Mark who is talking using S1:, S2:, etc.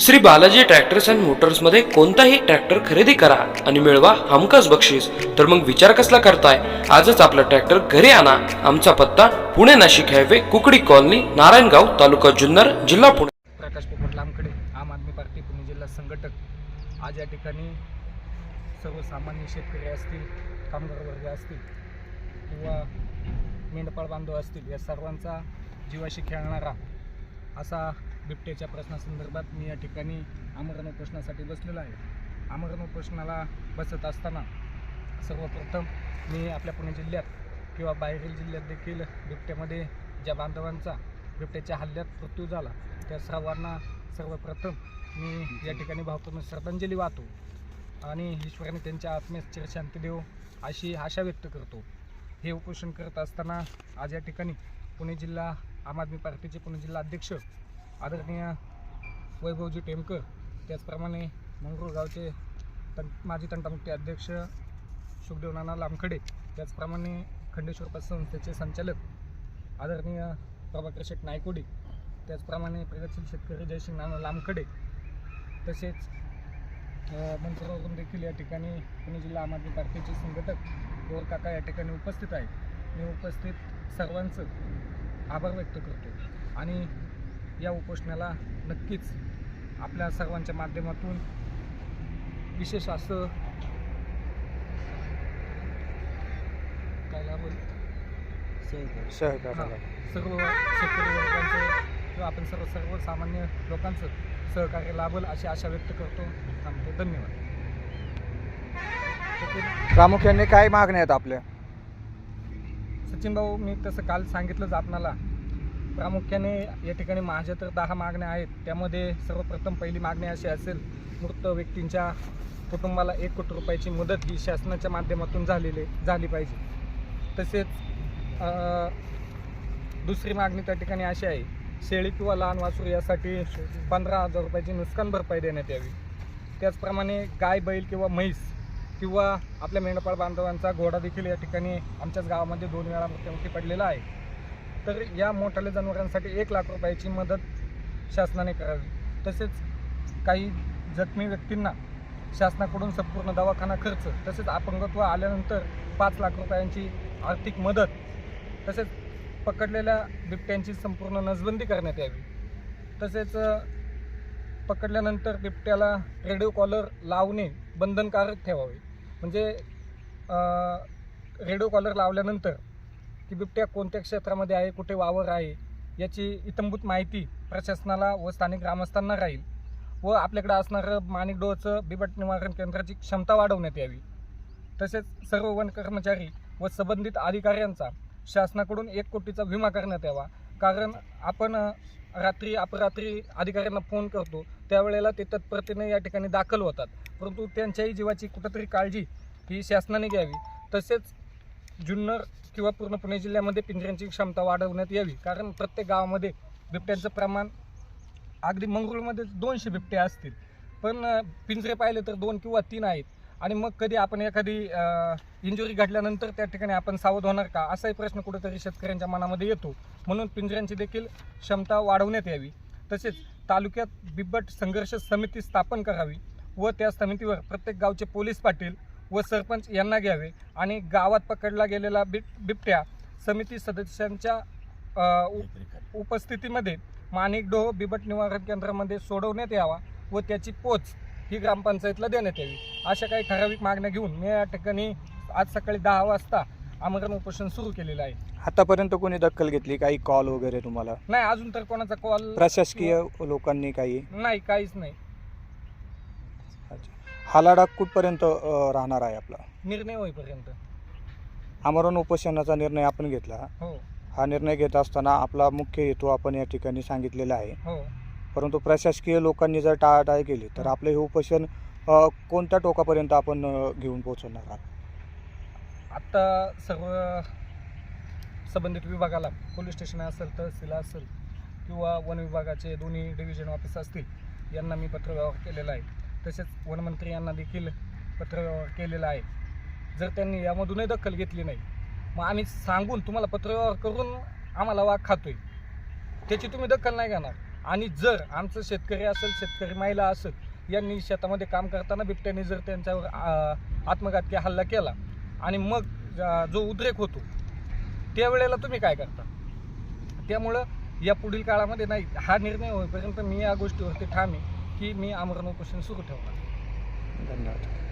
S1: Shri Balaji tractors and मोटर्समध्ये कोणताही tractor खरेदी करा आणि मिळवा हमखास बक्षीस. तर मग विचार कसला करताय? आजच आपला ट्रॅक्टर घरी आणा. आमचा पत्ता पुणे नाशिक हायवे कुकडी कॉलनी नारायणगाव तालुका जुन्नर जिल्हा पुणे.
S2: प्रकाश पोपट लांबकडे आम आदमी पार्टी पुणे जिल्हा संघटक. आज या ठिकाणी सर्वसामान्य शेतकरी असतील कामगार वर्ग असतील किंवा मेंढपाळ बांधव असतील या सर्वांचा जीवाशी खेळणारा असा बिबट्याच्या प्रश्नासंदर्भात मी या ठिकाणी आमरण उपोषणासाठी बसलेलो आहे. आमरण उपोषणाला बसत असताना सर्वप्रथम मी आपल्या पुणे जिल्ह्यात किंवा बाहेरील जिल्ह्यात देखील बिबट्यामध्ये ज्या बांधवांचा बिबट्याच्या हल्ल्यात मृत्यू झाला त्या सर्वांना सर्वप्रथम मी या ठिकाणी भावपूर्ण श्रद्धांजली वाहतो आणि ईश्वराने त्यांच्या आत्म्यास चिरशांती देव अशी आशा व्यक्त करतो. हे उपोषण करत असताना आज या ठिकाणी पुणे जिल्हा आम आदमी पार्टीचे पुणे जिल्हा अध्यक्ष आदरणीय वैभवजी टेमकर त्याचप्रमाणे मंगरूळ गावचे तं माजी तंटामुक्ती अध्यक्ष सुखदेव नाना लामखडे त्याचप्रमाणे खंडेश्वर पतसंस्थेचे संचालक आदरणीय प्रभाकर शेठ नायकोडी त्याचप्रमाणे प्रगतशील शेतकरी जयसिंग नाना लामखडे तसेच अ, देखील या ठिकाणी पुणे जिल्हा आम आदमी पार्टीचे संघटक गोर काका या ठिकाणी उपस्थित आहेत. मी उपस्थित सर्वांचं आभार व्यक्त करतो. आणि या उपोषणाला नक्कीच आपल्या सर्वांच्या माध्यमातून विशेष असं काय सर्व शेतकरी वर्गांचं किंवा आपण सर्व सर्वसामान्य लोकांचं सहकार्य लाभल अशी आशा व्यक्त करतो. थांबतो. धन्यवाद.
S3: प्रामुख्याने काय मागण्या आहेत आपल्या?
S2: सचिन भाऊ मी तसं काल सांगितलंच आपणाला. प्रामुख्याने या ठिकाणी माझ्या तर दहा मागण्या आहेत. त्यामध्ये सर्वप्रथम पहिली मागणी अशी असेल मृत व्यक्तींच्या कुटुंबाला एक कोटी रुपयाची मदत ही शासनाच्या माध्यमातून झालेली झाली पाहिजे. तसेच दुसरी मागणी त्या ठिकाणी अशी आहे शेळी किंवा लहान वासरू यासाठी पंधरा हजार रुपयाची नुकसान भरपाई देण्यात यावी. त्याचप्रमाणे गाय बैल किंवा म्हैस किंवा आपल्या मेंढपाळ बांधवांचा घोडा देखील या ठिकाणी आमच्याच गावामध्ये दोन वेळा मृत्युमुखी पडलेला आहे. तर या मोठाल्या जनावरांसाठी एक लाख रुपयाची मदत शासनाने करावी. तसेच काही जखमी व्यक्तींना शासनाकडून संपूर्ण दवाखाना खर्च तसेच अपंगत्व आल्यानंतर पाच लाख रुपयांची आर्थिक मदत तसेच पकडलेल्या बिबट्यांची संपूर्ण नसबंदी करण्यात यावी. तसेच पकडल्यानंतर बिबट्याला रेडिओ कॉलर लावणे बंधनकारक ठेवावे. म्हणजे रेडिओ कॉलर लावल्यानंतर की बिबट्या कोणत्या क्षेत्रामध्ये आहे कुठे वावर आहे याची इतंभूत माहिती प्रशासनाला व स्थानिक ग्रामस्थांना राहील. व आपल्याकडे असणारं माणिकडोहचं बिबट निवारण केंद्राची क्षमता वाढवण्यात यावी. तसेच सर्व वन कर्मचारी व संबंधित अधिकाऱ्यांचा शासनाकडून एक कोटीचा विमा करण्यात यावा. कारण आपण रात्री अपरात्री अधिकाऱ्यांना फोन करतो त्यावेळेला ते तत्परतेने या ठिकाणी दाखल होतात. परंतु त्यांच्याही जीवाची कुठंतरी काळजी ही शासनाने घ्यावी. तसेच जुन्नर किंवा पूर्ण पुणे जिल्ह्यामध्ये पिंजऱ्यांची क्षमता वाढवण्यात यावी. कारण प्रत्येक गावामध्ये बिबट्यांचं प्रमाण अगदी मंगळूरमध्ये दोनशे बिबटे असतील. पण पिंजरे पाहिले तर दोन किंवा तीन आहेत. आणि मग कधी आपण एखादी इंजुरी घडल्यानंतर त्या ठिकाणी आपण सावध होणार का? असाही प्रश्न कुठेतरी शेतकऱ्यांच्या मनामध्ये येतो. म्हणून पिंजऱ्यांची देखील क्षमता वाढवण्यात यावी. तसेच तालुक्यात बिब्बट संघर्ष समिती स्थापन करावी व त्या समितीवर प्रत्येक गावचे पोलीस पाटील व सरपंच यांना घ्यावे आणि गावात पकडला गेलेला बिब बिबट्या समिती सदस्यांच्या उपस्थितीमध्ये माणिकडोह बिबट निवारण केंद्रामध्ये सोडवण्यात यावा व त्याची पोच ही ग्रामपंचायतला देण्यात यावी. अशा काही ठराविक मागण्या घेऊन मी या ठिकाणी आज सकाळी दहा वाजता आमरण उपोषण सुरू केलेलं आहे.
S3: आतापर्यंत कोणी दखल घेतली? काही कॉल वगैरे तुम्हाला?
S2: नाही अजून तर कोणाचा कॉल
S3: प्रशासकीय लोकांनी काही?
S2: नाही काहीच नाही.
S3: हा लढा कुठपर्यंत अ, राहणार आहे आपला?
S2: निर्णय होईपर्यंत.
S3: आमरण उपोषणाचा निर्णय आपण घेतला.
S2: हो.
S3: हा निर्णय घेत असताना आपला मुख्य हेतू आपण या ठिकाणी सांगितलेला आहे.
S2: हो.
S3: परंतु प्रशासकीय लोकांनी जर टाळाटाळ केली तर आपलं हे उपोषण अ, कोणत्या टोकापर्यंत आपण अ, घेऊन पोहोचवणार आहात?
S2: आत्ता सर्व संबंधित विभागाला पोलीस स्टेशन असेल तहसील असेल किंवा वन विभागाचे दोन्ही डिव्हिजन ऑफिस असतील यांना मी पत्रव्यवहार केलेला आहे. तसेच वनमंत्री यांना देखील पत्रव्यवहार केलेला आहे. जर त्यांनी यामधूनही दखल घेतली नाही मग आम्ही सांगून तुम्हाला पत्रव्यवहार करून आम्हाला वाघ खातोय. त्याची तुम्ही दखल नाही घेणार. आणि जर आमचं शेतकरी असेल शेतकरी महिला असेल यांनी शेतामध्ये काम करताना बिबट्याने जर त्यांच्यावर आत्मघातकी हल्ला केला आणि मग जो उद्रेक होतो त्यावेळेला तुम्ही काय करता? त्यामुळं या पुढील काळामध्ये नाही हा निर्णय होईपर्यंत मी या गोष्टीवरती ठाम आहे. की मी आमरण उपोषण सुरू ठेवणार.
S3: धन्यवाद.